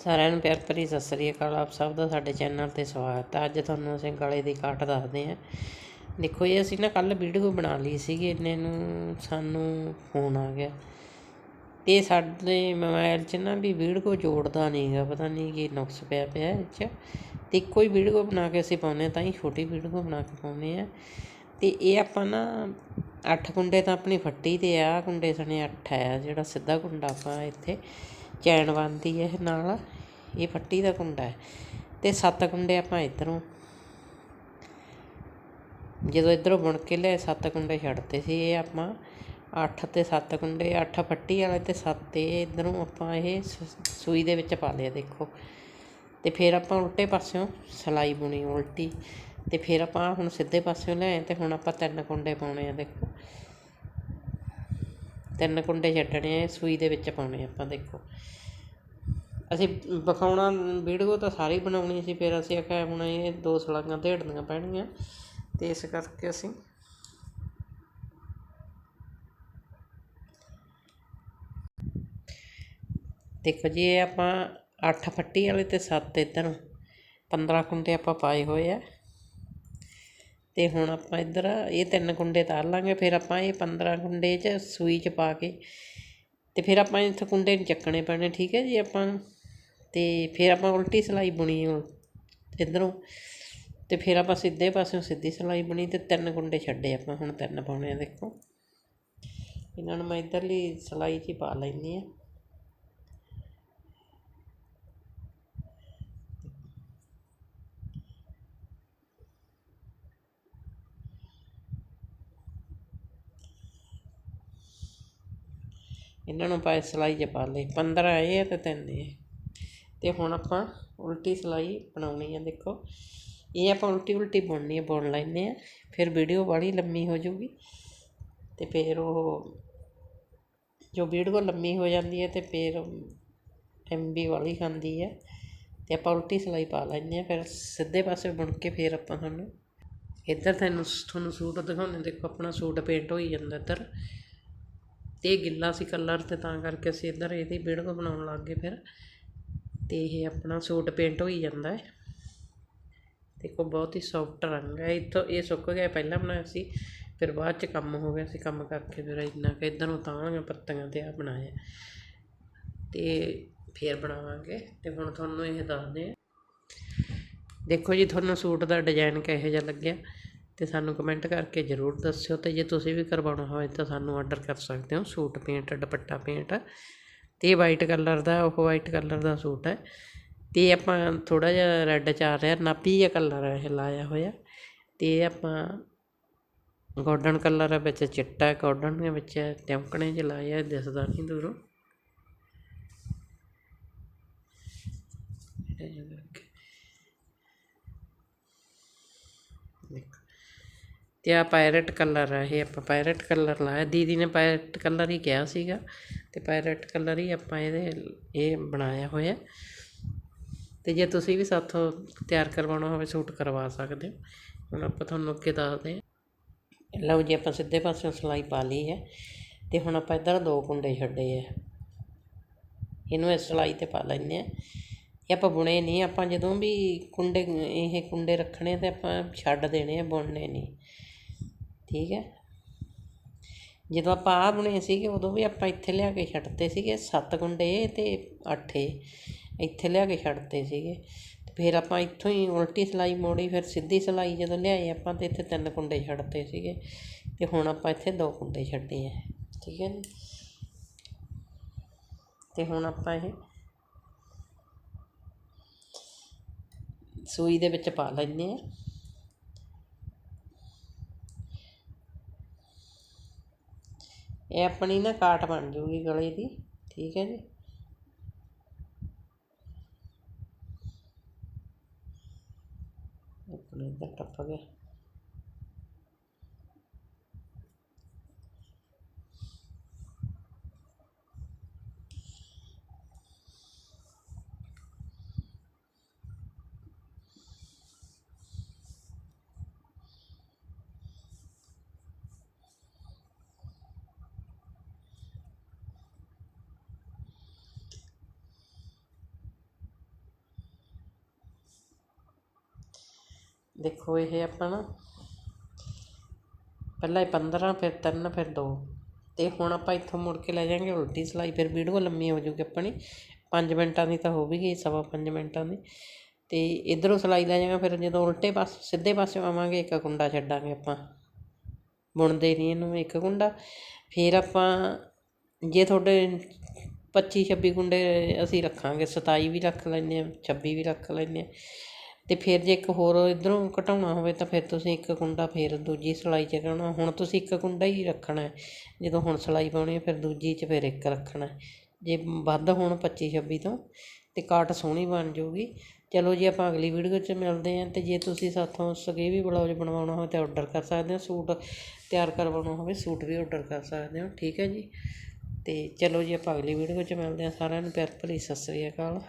ਸਾਰਿਆਂ ਨੂੰ ਪਿਆਰ ਭਰੀ ਸਤਿ ਸ੍ਰੀ ਅਕਾਲ ਆਪ ਸਭ ਦਾ ਸਾਡੇ ਚੈਨਲ ਤੇ ਸਵਾਗਤ ਹੈ। ਅੱਜ ਤੁਹਾਨੂੰ ਅਸੀਂ ਗਲੇ ਦੀ ਕਾਟ ਦੱਸਦੇ ਹਾਂ। ਦੇਖੋ ਇਹ ਅਸੀਂ ਨਾ ਕੱਲ ਵੀਡੀਓ ਬਣਾ ਲਈ ਸੀਗੀ, ਇੰਨੇ ਨੂੰ ਸਾਨੂੰ ਫੋਨ ਆ ਗਿਆ। ਤੇ ਸਾਡੇ ਮੋਬਾਈਲ 'ਚ ਨਾ ਵੀ ਵੀਡੀਓ ਜੋੜਦਾ ਨਹੀਂਗਾ ਪਤਾ ਨਹੀਂ ਕੀ ਨੁਕਸ ਪਿਆ ਪਿਆ ਇਹ 'ਚ। ਤੇ ਇੱਕੋ ਹੀ ਵੀਡੀਓ ਬਣਾ ਕੇ ਅਸੀਂ ਪਾਉਂਦੇ ਹਾਂ, ਤਾਂ ਹੀ ਛੋਟੀ ਵੀਡੀਓ ਬਣਾ ਕੇ ਪਾਉਂਦੇ ਆ ਤੇ ਇਹ ਆਪਾਂ ਨਾ ਅੱਠ ਕੁੰਡੇ ਤਾਂ ਆਪਣੀ ਫੱਟੀ ਤੇ ਆ, ਕੁੰਡੇ ਸਣੇ ਅੱਠ ਆ ਜਿਹੜਾ ਸਿੱਧਾ ਕੁੰਡਾ ਆਪਾਂ ਇੱਥੇ ਚੈਨ ਬਣਦੀ ਹੈ ਇਹ ਨਾਲ। ਇਹ ਫੱਟੀ ਦਾ ਕੁੰਡਾ ਹੈ ਅਤੇ ਸੱਤ ਕੁੰਡੇ ਆਪਾਂ ਇੱਧਰੋਂ ਜਦੋਂ ਇੱਧਰੋਂ ਬੁਣ ਕੇ ਲਿਆਏ, ਸੱਤ ਕੁੰਡੇ ਛੱਡਤੇ ਸੀ ਇਹ ਆਪਾਂ। ਅੱਠ ਤੇ ਸੱਤ ਕੁੰਡੇ, ਅੱਠ ਫੱਟੀ ਵਾਲੇ ਤੇ ਸੱਤ। ਇਹ ਇੱਧਰੋਂ ਆਪਾਂ ਇਹ ਸ- ਸੂਈ ਦੇ ਵਿੱਚ ਪਾ ਲਿਆ ਦੇਖੋ। ਤੇ ਫਿਰ ਆਪਾਂ ਉਲਟੇ ਪਾਸਿਓਂ ਸਲਾਈ ਬੁਣੀ ਉਲਟੀ। ਤੇ ਫਿਰ ਆਪਾਂ ਹੁਣ ਸਿੱਧੇ ਪਾਸਿਓਂ ਲਿਆਏ ਤੇ ਹੁਣ ਆਪਾਂ ਤਿੰਨ ਕੁੰਡੇ ਪਾਉਣੇ ਆ ਦੇਖੋ। ਤਿੰਨ ਕੁੰਡੇ ਛੱਡਣੇ ਆ ਸੂਈ ਦੇ ਵਿੱਚ ਪਾਉਣੇ ਆਪਾਂ, ਦੇਖੋ। ਅਸੀਂ ਵਿਖਾਉਣਾ ਵੀਡੀਓ ਤਾਂ ਸਾਰੀ ਬਣਾਉਣੀ ਸੀ, ਫਿਰ ਅਸੀਂ ਆਖਿਆ ਹੁਣ ਇਹ ਦੋ ਸਲਾਈਆਂ ਢੇੜਨੀਆਂ ਪੈਣਗੀਆਂ ਤੇ ਇਸ ਕਰਕੇ ਅਸੀਂ ਦੇਖੋ ਜੀ, ਇਹ ਆਪਾਂ 8 ਫੱਟੀ ਵਾਲੇ ਤੇ 7 ਇੱਧਰ 15 ਕੁੰਡੇ ਆਪਾਂ ਪਾਏ ਹੋਏ ਆ। ਅਤੇ ਹੁਣ ਆਪਾਂ ਇੱਧਰ ਇਹ ਤਿੰਨ ਕੁੰਡੇ ਤਾਰ ਲਾਂਗੇ, ਫਿਰ ਆਪਾਂ ਇਹ 15 ਕੁੰਡੇ 'ਚ ਸੂਈ 'ਚ ਪਾ ਕੇ ਅਤੇ ਫਿਰ ਆਪਾਂ ਇੱਥੇ ਕੁੰਡੇ ਨਹੀਂ ਚੱਕਣੇ ਪੈਣੇ, ਠੀਕ ਹੈ ਜੀ ਆਪਾਂ? ਨੂੰ। ਤੇ ਫਿਰ ਆਪਾਂ ਉਲਟੀ ਸਿਲਾਈ ਬੁਣੀ ਉਲ- ਇੱਧਰੋਂ। ਅਤੇ ਫਿਰ ਆਪਾਂ ਸਿੱਧੇ ਪਾਸਿਓਂ ਸਿੱਧੀ ਸਿਲਾਈ ਬੁਣੀ ਅਤੇ ਤਿੰਨ ਕੁੰਡੇ ਛੱਡੇ ਆਪਾਂ, ਹੁਣ ਤਿੰਨ ਪਾਉਣੇ ਆ ਦੇਖੋ। ਇਹਨਾਂ ਨੂੰ ਮੈਂ ਇੱਧਰਲੀ ਸਿਲਾਈ 'ਚ ਹੀ ਪਾ ਲੈਂਦੀ ਹਾਂ। ਇਹਨਾਂ ਨੂੰ ਪਾਏ ਸਿਲਾਈ 'ਚ ਪਾ ਲਈ 15 ਇਹ ਆ ਤੇ ਤਿੰਨ ਇਹ। ਅਤੇ ਹੁਣ ਆਪਾਂ ਉਲਟੀ ਸਿਲਾਈ ਬਣਾਉਣੀ ਆ, ਦੇਖੋ। ਇਹ ਆਪਾਂ ਉਲਟੀ ਉਲਟੀ ਬੁਣਨੀ ਆ, ਬੁਣ ਲੈਂਦੇ ਆ। ਫਿਰ ਵੀਡੀਓ ਬੜੀ ਲੰਮੀ ਹੋ ਜਾਊਗੀ ਤੇ ਫਿਰ ਉਹ ਜੋ ਵੀਡੀਓ ਲੰਮੀ ਹੋ ਜਾਂਦੀ ਹੈ ਤੇ ਫਿਰ ਐਮਬੀ ਵਾਲੀ ਖਾਂਦੀ ਹੈ ਤੇ ਆਪਾਂ ਉਲਟੀ ਸਿਲਾਈ ਪਾ ਲੈਂਦੇ ਆ। ਫਿਰ ਸਿੱਧੇ ਪਾਸੇ ਬੁਣ ਕੇ ਫਿਰ ਆਪਾਂ ਤੁਹਾਨੂੰ ਇੱਧਰ ਤੁਹਾਨੂੰ ਤੁਹਾਨੂੰ ਸੂਟ ਦਿਖਾਉਂਦੇ ਦੇਖੋ, ਆਪਣਾ ਸੂਟ ਪੇਂਟ ਹੋਈ ਜਾਂਦਾ ਇੱਧਰ। ਅਤੇ ਇਹ ਗਿੱਲਾ ਸੀ ਕਲਰ ਤੇ ਤਾਂ ਕਰਕੇ ਅਸੀਂ ਇੱਧਰ ਇਹਦੀ ਵੀਡੀਓ ਬਣਾਉਣ ਲੱਗ ਗਏ ਫਿਰ। ਅਤੇ ਇਹ ਆਪਣਾ ਸੂਟ ਪੇਂਟ ਹੋਈ ਜਾਂਦਾ ਹੈ। ਦੇਖੋ, ਬਹੁਤ ਹੀ ਸੌਫਟ ਰੰਗ ਹੈ। ਇੱਥੋਂ ਇਹ ਸੁੱਕ ਗਿਆ, ਪਹਿਲਾਂ ਬਣਾਇਆ ਸੀ, ਫਿਰ ਬਾਅਦ ਚ ਕੰਮ ਹੋ ਗਿਆ ਸੀ ਕੰਮ ਕਰਕੇ। ਫਿਰ ਇੰਨਾ ਕਿ ਇੱਧਰੋਂ ਤਾਂ ਪੱਤੀਆਂ ਤੇ ਆ ਬਣਾਇਆ। ਤੇ ਫਿਰ ਬਣਾਵਾਂਗੇ। ਤੇ ਹੁਣ ਤੁਹਾਨੂੰ ਇਹ ਦੱਸਦੇ ਆ ਦੇਖੋ ਜੀ, ਤੁਹਾਨੂੰ ਸੂਟ ਦਾ ਡਿਜ਼ਾਈਨ ਕਿਹੋ ਜਿਹਾ ਲੱਗਿਆ? ਅਤੇ ਸਾਨੂੰ ਕਮੈਂਟ ਕਰਕੇ ਜ਼ਰੂਰ ਦੱਸਿਓ ਅਤੇ ਜੇ ਤੁਸੀਂ ਵੀ ਕਰਵਾਉਣਾ ਹੋਵੇ ਤਾਂ ਸਾਨੂੰ ਆਰਡਰ ਕਰ ਸਕਦੇ ਹੋ, ਸੂਟ ਪੇਂਟ ਦੁਪੱਟਾ ਪੇਂਟ ਅਤੇ ਵਾਈਟ ਕਲਰ ਦਾ, ਉਹ ਵਾਈਟ ਕਲਰ ਦਾ ਸੂਟ ਹੈ। ਅਤੇ ਆਪਾਂ ਥੋੜ੍ਹਾ ਜਿਹਾ ਰੈੱਡ ਚ ਆ ਰਿਹਾ ਨਾਪੀ ਜਿਹਾ ਕਲਰ ਇਹ ਲਾਇਆ ਹੋਇਆ। ਅਤੇ ਇਹ ਆਪਾਂ ਗੋਲਡਨ ਕਲਰ ਹੈ ਵਿੱਚ ਚਿੱਟਾ ਗੋਲਡਨ ਦੇ ਵਿੱਚ ਟਿਮਕਣੇ ਚ ਲਾਇਆ ਦਿਸਦਾ ਨਹੀਂ ਦੂਰੋਂ ਇਹ ਜਿਹਾ ਕਰਕੇ। ਦੇਖੋ ਅਤੇ ਆਹ ਪਾਇਰਟ ਕਲਰ ਹੈ ਇਹ ਆਪਾਂ ਪਾਇਰਟ ਕਲਰ ਲਾਇਆ। ਦੀਦੀ ਨੇ ਪਾਇਰਟ ਕਲਰ ਹੀ ਕਿਹਾ ਸੀਗਾ ਅਤੇ ਪਾਇਰਟ ਕਲਰ ਹੀ ਆਪਾਂ ਇਹਦੇ, ਇਹ ਬਣਾਇਆ ਹੋਇਆ। ਅਤੇ ਜੇ ਤੁਸੀਂ ਵੀ ਸਾਥੋਂ ਤਿਆਰ ਕਰਵਾਉਣਾ ਹੋਵੇ, ਸੂਟ ਕਰਵਾ ਸਕਦੇ ਹੋ। ਹੁਣ ਆਪਾਂ ਤੁਹਾਨੂੰ ਅੱਗੇ ਦੱਸਦੇ ਹਾਂ। ਲਓ ਜੀ, ਆਪਾਂ ਸਿੱਧੇ ਪਾਸਿਓਂ ਸਿਲਾਈ ਪਾ ਲਈ ਹੈ। ਅਤੇ ਹੁਣ ਆਪਾਂ ਇੱਧਰ ਦੋ ਕੁੰਡੇ ਛੱਡੇ ਆ। ਇਹਨੂੰ ਇਸ ਸਿਲਾਈ ਤੇ ਪਾ ਲੈਂਦੇ ਆ ਇਹ ਆਪਾਂ ਬੁਣੇ ਨਹੀਂ, ਆਪਾਂ ਜਦੋਂ ਵੀ ਕੁੰਡੇ, ਇਹ ਕੁੰਡੇ ਰੱਖਣੇ ਤੇ ਆਪਾਂ ਛੱਡ ਦੇਣੇ ਆ, ਬੁਣਨੇ ਨਹੀਂ। ਠੀਕ ਹੈ। ਜਦੋਂ ਆਪਾਂ ਆਹ ਬੁਣੇ ਸੀਗੇ, ਉਦੋਂ ਵੀ ਆਪਾਂ ਇੱਥੇ ਲਿਆ ਕੇ ਛੱਡਤੇ ਸੀਗੇ, ਸੱਤ ਕੁੰਡੇ ਅਤੇ ਅੱਠ ਇਹ ਇੱਥੇ ਲਿਆ ਕੇ ਛੱਡਤੇ ਸੀਗੇ। ਤੇ ਫਿਰ ਆਪਾਂ ਇੱਥੋਂ ਹੀ ਉਲਟੀ ਸਿਲਾਈ ਮੋੜੀ, ਫਿਰ ਸਿੱਧੀ ਸਿਲਾਈ ਜਦੋਂ ਲਿਆਏ, ਆਪਾਂ ਤੇ ਇੱਥੇ ਤਿੰਨ ਕੁੰਡੇ ਛੱਡਤੇ ਸੀਗੇ। ਤੇ ਹੁਣ ਆਪਾਂ ਇੱਥੇ ਦੋ ਕੁੰਡੇ ਛੱਡੇ ਆ, ਠੀਕ ਹੈ ਜੀ। ਤੇ ਹੁਣ ਆਪਾਂ ਇਹ ਸੂਈ ਦੇ ਵਿੱਚ ਪਾ ਲੈਂਦੇ ਆ। ਇਹ ਆਪਣੀ ਨਾ ਕਾਟ ਬਣ ਜੂਗੀ ਗਲੇ ਦੀ ਠੀਕ ਹੈ ਜੀ ਆਪਣੇ ਇੱਧਰ ਟੱਪ ਗਿਆ ਦੇਖੋ ਇਹ ਆਪਾਂ ਨਾ ਪਹਿਲਾਂ ਇਹ 15 ਫਿਰ 3 ਫਿਰ 2 ਤੇ ਹੁਣ ਆਪਾਂ ਇੱਥੋਂ ਮੁੜ ਕੇ ਲੈ ਜਾਾਂਗੇ ਉਲਟੀ ਸਿਲਾਈ, ਫਿਰ ਵੀਡੀਓ ਲੰਮੀ ਹੋ ਜੂਗੀ ਆਪਣੀ। 5 ਮਿੰਟਾਂ ਦੀ ਤਾਂ ਹੋ ਵੀ ਗਈ ਸਵਾ 5 ਮਿੰਟਾਂ ਦੀ। ਤੇ ਇਧਰੋਂ ਸਿਲਾਈ ਲੈ ਜਾਵਾਂਗੇ, ਫਿਰ ਜਦੋਂ ਉਲਟੇ ਪਾਸ, ਸਿੱਧੇ ਪਾਸੇ ਆਵਾਂਗੇ, ਇੱਕ ਕੁੰਡਾ ਛੱਡਾਂਗੇ ਆਪਾਂ। ਬੁਣਦੇ ਨਹੀਂ ਇਹਨੂੰ ਇੱਕ ਕੁੰਡਾ। ਫਿਰ ਆਪਾਂ ਜੇ ਤੁਹਾਡੇ 25 26 ਕੁੰਡੇ ਅਸੀਂ ਰੱਖਾਂਗੇ 27 ਵੀ ਰੱਖ ਲੈਂਦੇ ਹਾਂ 26 ਵੀ ਰੱਖ ਲੈਂਦੇ ਹਾਂ। ਅਤੇ ਫਿਰ ਜੇ ਇੱਕ ਹੋਰ ਇੱਧਰੋਂ ਘਟਾਉਣਾ ਹੋਵੇ ਤਾਂ ਫਿਰ ਤੁਸੀਂ ਇੱਕ ਕੁੰਡਾ ਫਿਰ ਦੂਜੀ ਸਿਲਾਈ 'ਚ ਕਰਨਾ ਹੁਣ ਤੁਸੀਂ ਇੱਕ ਕੁੰਡਾ ਹੀ ਰੱਖਣਾ ਜਦੋਂ ਹੁਣ ਸਿਲਾਈ ਪਾਉਣੀ ਹੈ, ਫਿਰ ਦੂਜੀ 'ਚ ਫਿਰ ਇੱਕ ਰੱਖਣਾ ਜੇ ਵੱਧ ਹੋਣ 25 26 ਤੋਂ, ਤੇ ਕਾਟ ਸੋਹਣੀ ਬਣ ਜਾਊਗੀ। ਚਲੋ ਜੀ, ਆਪਾਂ ਅਗਲੀ ਵੀਡੀਓ 'ਚ ਮਿਲਦੇ ਹਾਂ। ਅਤੇ ਜੇ ਤੁਸੀਂ ਸਾਥੋਂ ਸਕੇਵੀ ਬਲਾਉਜ ਬਣਵਾਉਣਾ ਹੋਵੇ ਤਾਂ ਆਰਡਰ ਕਰ ਸਕਦੇ ਹੋ। ਸੂਟ ਤਿਆਰ ਕਰਵਾਉਣਾ ਹੋਵੇ, ਸੂਟ ਵੀ ਆਰਡਰ ਕਰ ਸਕਦੇ ਹੋ। ਠੀਕ ਹੈ ਜੀ? ਅਤੇ ਚਲੋ ਜੀ, ਆਪਾਂ ਅਗਲੀ ਵੀਡੀਓ 'ਚ ਮਿਲਦੇ ਹਾਂ। ਸਾਰਿਆਂ ਨੂੰ ਪਿਆਰ ਭਰੀ ਸਤਿ ਸ੍ਰੀ ਅਕਾਲ।